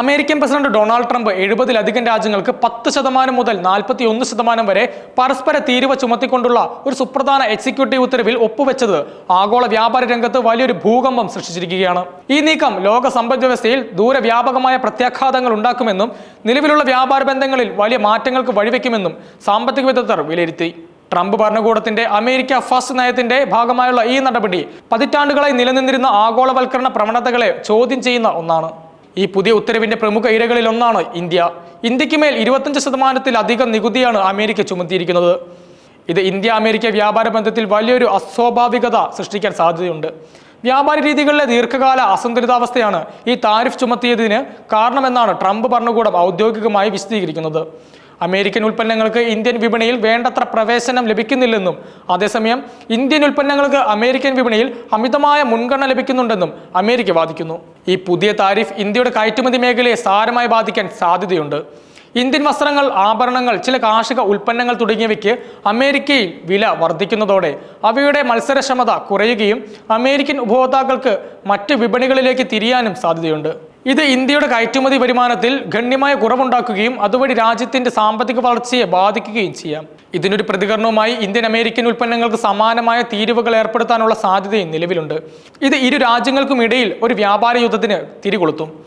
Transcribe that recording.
American president Donald Trump എഴുപതിലധികം രാജ്യങ്ങൾക്ക് പത്ത് ശതമാനം മുതൽ നാൽപ്പത്തി ഒന്ന് ശതമാനം വരെ പരസ്പര തീരുവ ചുമത്തിക്കൊണ്ടുള്ള ഒരു സുപ്രധാന എക്സിക്യൂട്ടീവ് ഉത്തരവിൽ ഒപ്പുവെച്ചത് ആഗോള വ്യാപാര രംഗത്ത് വലിയൊരു ഭൂകമ്പം സൃഷ്ടിച്ചിരിക്കുകയാണ്. ഈ നീക്കം ലോക സമ്പദ് വ്യവസ്ഥയിൽ ദൂരവ്യാപകമായ പ്രത്യാഘാതങ്ങൾ ഉണ്ടാക്കുമെന്നും നിലവിലുള്ള വ്യാപാര ബന്ധങ്ങളിൽ വലിയ മാറ്റങ്ങൾക്ക് വഴിവെക്കുമെന്നും സാമ്പത്തിക വിദഗ്ധർ വിലയിരുത്തി. ട്രംപ് ഭരണകൂടത്തിന്റെ അമേരിക്ക ഫസ്റ്റ് നയത്തിന്റെ ഭാഗമായുള്ള ഈ നടപടി പതിറ്റാണ്ടുകളായി നിലനിന്നിരുന്ന ആഗോളവൽക്കരണ പ്രവണതകളെ ചോദ്യം ചെയ്യുന്ന ഒന്നാണ്. ഈ പുതിയ ഉത്തരവിന്റെ പ്രമുഖ ഇരകളിൽ ഒന്നാണ് ഇന്ത്യ. ഇന്ത്യയ്ക്ക് മേൽ ഇരുപത്തഞ്ച് ശതമാനത്തിലധികം നികുതിയാണ് അമേരിക്ക ചുമത്തിയിരിക്കുന്നത്. ഇത് ഇന്ത്യ അമേരിക്ക വ്യാപാര ബന്ധത്തിൽ വലിയൊരു അസ്വാഭാവികത സൃഷ്ടിക്കാൻ സാധ്യതയുണ്ട്. വ്യാപാര രീതികളിലെ ദീർഘകാല അസന്തുലിതാവസ്ഥയാണ് ഈ താരിഫ് ചുമത്തിയതിന് കാരണമെന്നാണ് ട്രംപ് ഭരണകൂടം ഔദ്യോഗികമായി വിശദീകരിക്കുന്നത്. അമേരിക്കൻ ഉൽപ്പന്നങ്ങൾക്ക് ഇന്ത്യൻ വിപണിയിൽ വേണ്ടത്ര പ്രവേശനം ലഭിക്കുന്നില്ലെന്നും അതേസമയം ഇന്ത്യൻ ഉൽപ്പന്നങ്ങൾക്ക് അമേരിക്കൻ വിപണിയിൽ അമിതമായ മുൻഗണന ലഭിക്കുന്നുണ്ടെന്നും അമേരിക്ക വാദിക്കുന്നു. ഈ പുതിയ താരിഫ് ഇന്ത്യയുടെ കയറ്റുമതി മേഖലയെ സാരമായി ബാധിക്കാൻ സാധ്യതയുണ്ട്. ഇന്ത്യൻ വസ്ത്രങ്ങൾ ആഭരണങ്ങൾ ചില കാർഷിക ഉൽപ്പന്നങ്ങൾ തുടങ്ങിയവയ്ക്ക് അമേരിക്കയിൽ വില വർദ്ധിക്കുന്നതോടെ അവയുടെ മത്സരക്ഷമത കുറയുകയും അമേരിക്കൻ ഉപഭോക്താക്കൾക്ക് മറ്റ് വിപണികളിലേക്ക് തിരിയാനും സാധ്യതയുണ്ട്. ഇത് ഇന്ത്യയുടെ കയറ്റുമതി വരുമാനത്തിൽ ഗണ്യമായ കുറവുണ്ടാക്കുകയും അതുവഴി രാജ്യത്തിന്റെ സാമ്പത്തിക വളർച്ചയെ ബാധിക്കുകയും ചെയ്യാം. ഇതിനൊരു പ്രതികരണവുമായി ഇന്ത്യൻ അമേരിക്കൻ ഉൽപ്പന്നങ്ങൾക്ക് സമാനമായ തീരുവകൾ ഏർപ്പെടുത്താനുള്ള സാധ്യതയും നിലവിലുണ്ട്. ഇത് ഇരു രാജ്യങ്ങൾക്കും ഇടയിൽ ഒരു വ്യാപാര യുദ്ധത്തിന് തിരികൊളുത്തും.